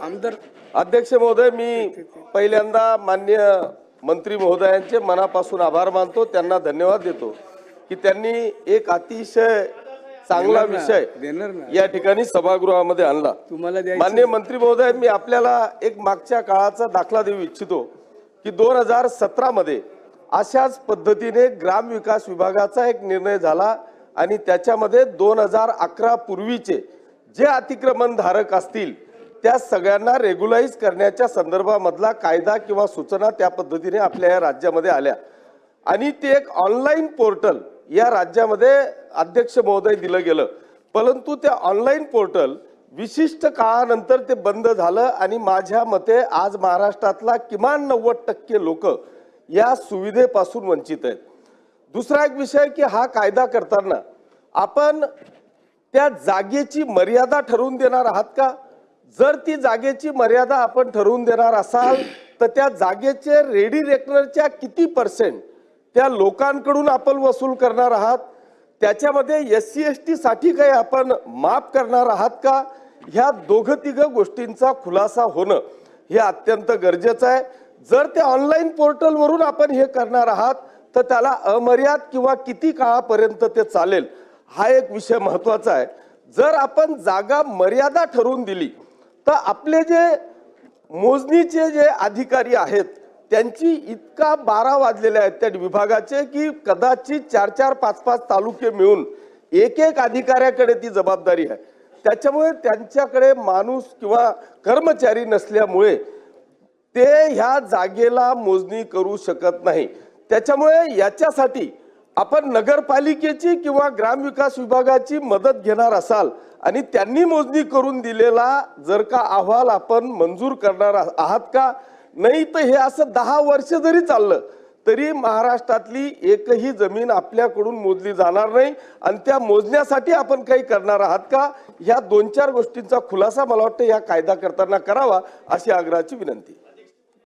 आमदार अध्यक्ष महोदय मी पहिल्यांदा मान्य मंत्री महोदयांचे मनापासून आभार मानतो त्यांना धन्यवाद देतो की त्यांनी एक अतिशय चांगला विषय. या ठिकाणी सभागृहामध्ये आणला. मान्य मंत्री महोदय मी आपल्याला एक मागच्या काळाचा दाखला देऊ इच्छितो की दोन हजार सतरा मध्ये अशाच पद्धतीने ग्राम विकास विभागाचा एक निर्णय झाला आणि त्याच्यामध्ये दोन हजार अकरा पूर्वीचे जे अतिक्रमण धारक असतील त्या सगळ्यांना रेग्युलाइज करण्याच्या संदर्भामधला कायदा किंवा सूचना त्या पद्धतीने आपल्या या राज्यामध्ये आल्या. आणि ते एक ऑनलाईन पोर्टल या राज्यामध्ये अध्यक्ष महोदय दिलं गेलं. परंतु त्या ऑनलाईन पोर्टल विशिष्ट काळानंतर ते बंद झालं आणि माझ्या मते आज महाराष्ट्रातला किमान नव्वद टक्के लोक या सुविधेपासून वंचित आहेत. दुसरा एक विषय की हा कायदा करताना आपण त्या जागेची मर्यादा ठरवून देणार आहात का? जर ती जागेची मर्यादा आपण ठरवून देणार असाल तर त्या जागेचे रेडी रेकनरच्या किती पर्सेंट त्या लोकांकडून आपण वसूल करणार आहात? त्याच्यामध्ये एस सी एस टी साठी काही आपण माफ करणार आहात का? ह्या दोघं तिघं गोष्टींचा खुलासा होणं हे अत्यंत गरजेचं आहे. जर त्या ऑनलाईन पोर्टलवरून आपण हे करणार आहात तर त्याला अमर्याद किंवा किती काळापर्यंत ते चालेल? हा एक विषय महत्त्वाचा आहे. जर आपण जागा मर्यादा ठरवून दिली तर आपले जे मोजणीचे जे अधिकारी आहेत त्यांची इतका बारा वाजलेले आहेत त्या विभागाचे की कदाचित चार चार पाच पाच तालुके मिळून एक एक अधिकाऱ्याकडे ती जबाबदारी आहे. त्याच्यामुळे त्यांच्याकडे माणूस किंवा कर्मचारी नसल्यामुळे ते ह्या जागेला मोजणी करू शकत नाही. त्याच्यामुळे याच्यासाठी आपण नगरपालिकेची किंवा ग्रामविकास विभागाची मदत घेणार असाल आणि त्यांनी मोजणी करून दिलेला जर का अहवाल आपण मंजूर करणार आहात का? नाही तर हे असं दहा वर्ष जरी चाललं तरी महाराष्ट्रातली एकही जमीन आपल्याकडून मोजली जाणार नाही आणि त्या मोजण्यासाठी आपण काही करणार आहात का? ह्या दोन चार गोष्टींचा खुलासा मला वाटतं या कायदा करताना करावा अशी आग्रहाची विनंती.